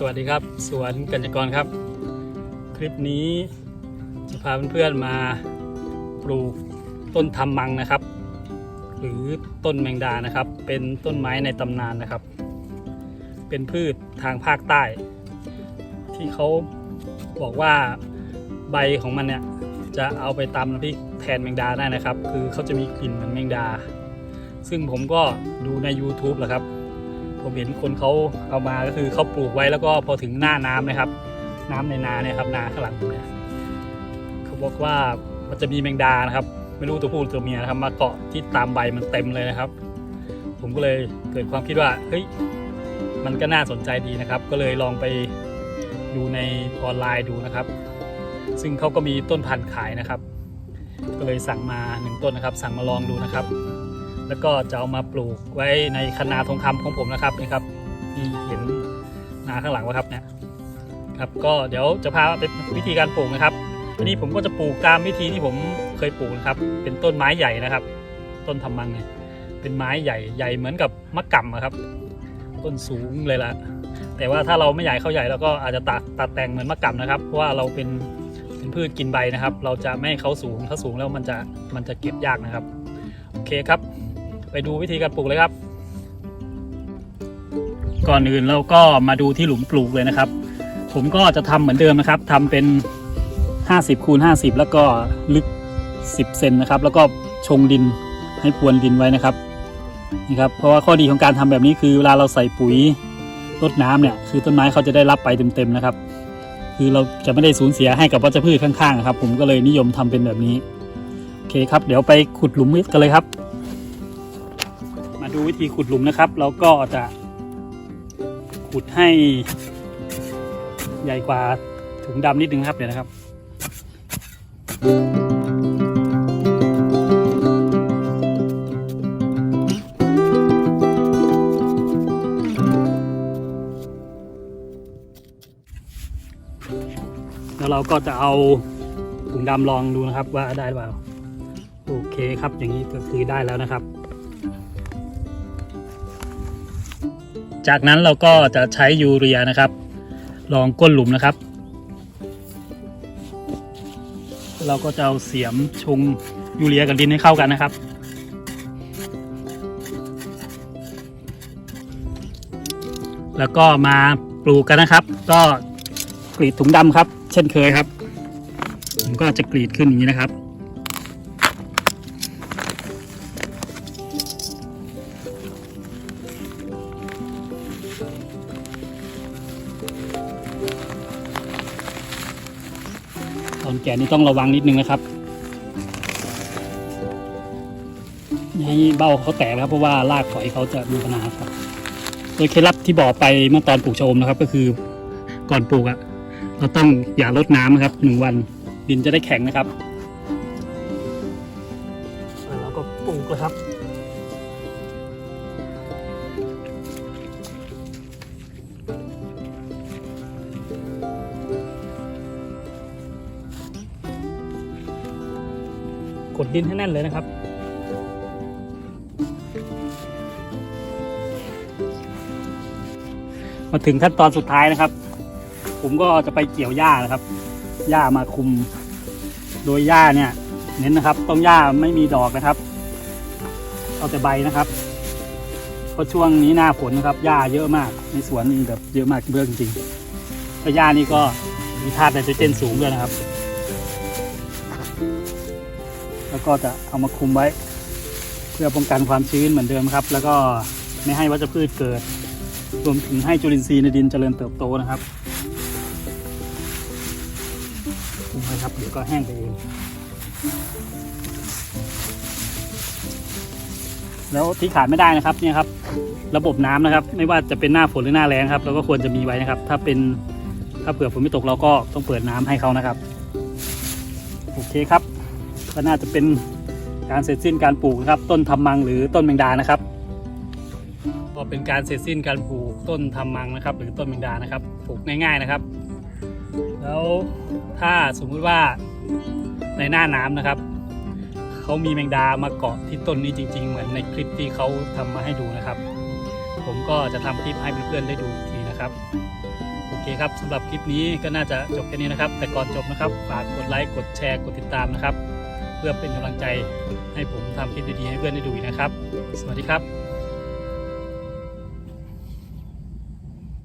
สวัสดีครับ สวนกัญจกรครับ คลิปนี้จะพาเพื่อนๆมาปลูกต้นทำมังนะครับ หรือต้นแมงดานะครับ เป็นต้นไม้ในตำนานนะครับ เป็นพืชทางภาคใต้ ที่เขาบอกว่าใบของมันเนี่ยจะเอาไปตำน้ำพริกแทนแมงดาได้นะครับ คือเขาจะมีกลิ่นเหมือนแมงดา ซึ่งผมก็ดูใน YouTube แหละครับ ผมเห็นคนเขาเอามาก็คือเขาปลูกไว้แล้วก็พอถึงหน้าน้ำนะครับ น้ำในนาเนี่ยครับนาข้างหลังผมเนี่ยเขาบอกว่ามันจะมีแมงดานะครับ ไม่รู้ตัวผู้ตัวเมียนะครับ มาเกาะที่ตามใบมันเต็มเลยนะครับ ผมก็เลยเกิดความคิดว่าเฮ้ยมันก็น่าสนใจดีนะครับ ก็เลยลองไปดูในออนไลน์ดูนะครับ ซึ่งเขาก็มีต้นพันธุ์ขายนะครับ ก็เลยสั่งมาหนึ่งต้นนะครับ สั่งมาลองดูนะครับ แล้วก็จะเอามาปลูกไว้ในคณาทองคำของผมนะครับนี่ครับที่เห็นนาข้างหลังวะครับเนี่ยครับก็เดี๋ยวจะพาไปวิธีการปลูกนะครับทีนี้ผมก็จะปลูกตามวิธีที่ผมเคยปลูกนะครับ เป็นต้นไม้ใหญ่นะครับ ต้นทำมังเนี่ยเป็นไม้ใหญ่ใหญ่เหมือนกับมะกำอะครับ ต้นสูงเลยละแต่ว่าถ้าเราไม่ใหญ่เข้าใหญ่เราก็อาจจะตัดตัดแต่งเหมือนมะกำนะครับเพราะว่าเราเป็นเป็นพืชกินใบนะครับ เราจะไม่ให้เขาสูงถ้าสูงแล้วมันจะมันจะเก็บยากนะครับโอเคครับ ไปดูวิธีการปลูกเลยครับ ก่อนอื่นเราก็มาดูที่หลุมปลูกเลยนะครับ ผมก็จะทำเหมือนเดิมนะครับทำเป็น 50คูณ50 แล้วก็ลึก 10เซนนะครับ แล้วก็ชงดินให้พรวนดินไว้นะครับนี่ครับเพราะว่าข้อดีของการทำแบบนี้คือเวลาเราใส่ปุ๋ยรดน้ำเนี่ยคือต้นไม้เขาจะได้รับไปเต็มๆนะครับ คือเราจะไม่ได้สูญเสียให้กับวัชพืชข้างๆครับ ผมก็เลยนิยมทำเป็นแบบนี้โอเคครับ เดี๋ยวไปขุดหลุมกันเลยครับ มาดูวิธีขุดหลุมนะครับ เราก็จะขุดให้ใหญ่กว่าถุงดำนิดนึงครับเดี๋ยวนะครับ แล้วเราก็จะเอาถุงดำลองดูนะครับว่าได้หรือเปล่า โอเคครับอย่างนี้ก็คือได้แล้วนะครับ จากนั้นเราก็จะใช้ยูเรียนะครับ ลองก้นหลุมนะครับ เราก็จะเอาเสียมชงยูเรียกับดินให้เข้ากันนะครับ แล้วก็มาปลูกกันนะครับ ก็กรีดถุงดำครับ เช่นเคยครับ ผมก็จะกรีดขึ้นอย่างนี้นะครับ ตอนแก่นี่ต้องระวังนิดนึงนะครับอย่าให้เบ้าเขาแตกนะครับเพราะว่ารากฝอยเขาจะมีปัญหาครับ โดยเคล็ดลับที่บอกไปเมื่อตอนปลูกชะอมนะครับ ก็คือก่อนปลูกอะเราต้องอย่าลดน้ำนะครับหนึ่งวันดินจะได้แข็งนะครับแล้วก็ปลูกเลยครับ กดดินให้แน่นเลยนะครับ มาถึงขั้นตอนสุดท้ายนะครับ ผมก็จะไปเกี่ยวหญ้านะครับหญ้ามาคุม โดยหญ้าเนี่ย เน้นนะครับ ต้องหญ้าไม่มีดอกนะครับ เอาแต่ใบนะครับเพราะช่วงนี้หน้าฝนนะครับหญ้าเยอะมากในสวนนี่แบบเยอะมากเบื่อจริงๆแล้วหญ้านี่ก็มีธาตุไนโตรเจนสูงด้วยนะครับ แล้วก็จะเอามาคุมไว้ เพื่อป้องกันความชื้นเหมือนเดิมครับ แล้วก็ไม่ให้วัชพืชเกิด รวมถึงให้จุลินทรีย์ในดินเจริญเติบโตนะครับคุมไว้ครับเดี๋ยวก็แห้งไปเองแล้วที่ขาดไม่ได้นะครับเนี่ยครับ ระบบน้ำนะครับ ไม่ว่าจะเป็นหน้าฝนหรือหน้าแล้งครับเราก็ควรจะมีไว้นะครับ ถ้าเป็นถ้าเผื่อฝนไม่ตกเราก็ต้องเปิดน้ำให้เขานะครับ โอเคครับ ก็น่าจะเป็นการเสร็จสิ้นการปลูกนะครับ ต้นทำมังหรือต้นแมงดานะครับ ก็เป็นการเสร็จสิ้นการปลูกต้นทำมังนะครับ หรือต้นแมงดานะครับ ปลูกง่ายๆนะครับ แล้วถ้าสมมุติว่าในหน้าน้ำนะครับเขามีแมงดามาเกาะที่ต้นนี้จริง ๆ เหมือนในคลิปที่เขาทำมาให้ดูนะครับ ผมก็จะทำคลิปให้เพื่อนๆได้ดูทีนะครับโอเคครับสำหรับคลิปนี้ก็น่าจะจบแค่นี้นะครับ แต่ก่อนจบนะครับฝากกดไลค์กดแชร์กดติดตามนะครับ เพื่อเป็นกำลังใจให้ผมทำคลิปดีๆให้เพื่อนได้ดูอีกนะครับ สวัสดีครับ